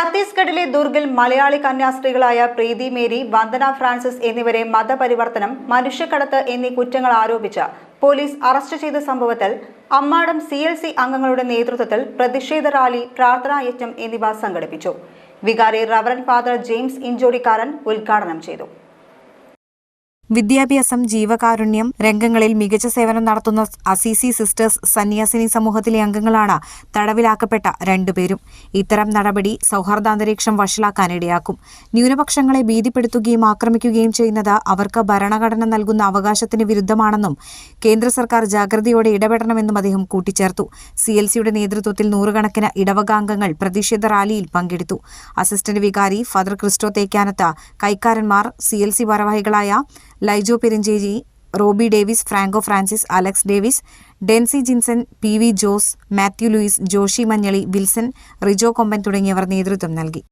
ഛത്തീസ്ഗഡിലെ ദുർഗിൽ മലയാളി കന്യാസ്ത്രീകളായ പ്രീതി മേരി വന്ദന ഫ്രാൻസിസ് എന്നിവരെ മതപരിവർത്തനം മനുഷ്യക്കടത്ത് എന്നീ കുറ്റങ്ങൾ ആരോപിച്ച പോലീസ് അറസ്റ്റ് ചെയ്ത സംഭവത്തിൽ അമ്മാടം സി എൽ സി അംഗങ്ങളുടെ നേതൃത്വത്തിൽ പ്രതിഷേധ റാലി പ്രാർത്ഥനായജ്ഞം എന്നിവ സംഘടിപ്പിച്ചു. വികാരി റവറൻ ഫാദർ ജെയിംസ് ഇഞ്ചോടിക്കാരൻ ഉദ്ഘാടനം ചെയ്തു. വിദ്യാഭ്യാസം ജീവകാരുണ്യം രംഗങ്ങളിൽ മികച്ച സേവനം നടത്തുന്ന അസീസി സിസ്റ്റേഴ്സ് സന്യാസിനി സമൂഹത്തിലെ അംഗങ്ങളാണ് തടവിലാക്കപ്പെട്ട രണ്ടുപേരും. ഇത്തരം നടപടി സൗഹാർദ്ദാന്തരീക്ഷം വഷളാക്കാനിടയാക്കും. ന്യൂനപക്ഷങ്ങളെ ഭീതിപ്പെടുത്തുകയും ആക്രമിക്കുകയും ചെയ്യുന്നത് അവർക്ക് ഭരണഘടന നൽകുന്ന അവകാശത്തിന് വിരുദ്ധമാണെന്നും കേന്ദ്ര സർക്കാർ ജാഗ്രതയോടെ ഇടപെടണമെന്നും അദ്ദേഹം കൂട്ടിച്ചേർത്തു. സി എൽ സിയുടെ നേതൃത്വത്തിൽ നൂറുകണക്കിന് ഇടവകാംഗങ്ങൾ പ്രതിഷേധ റാലിയിൽ പങ്കെടുത്തു. അസിസ്റ്റന്റ് വികാരി ഫാദർ ക്രിസ്റ്റോ തേക്കാനത്ത് കൈക്കാരന്മാർ സി എൽ സി ഭാരവാഹികളായ Laijo Perincheri Roby Davis Franco Francis Alex Davis Densy Jinson P V Jose Mathew Louis Joshy Manjali Wilson Rijo Komban തുടങ്ങിയവർ നേതൃത്വം നൽകി.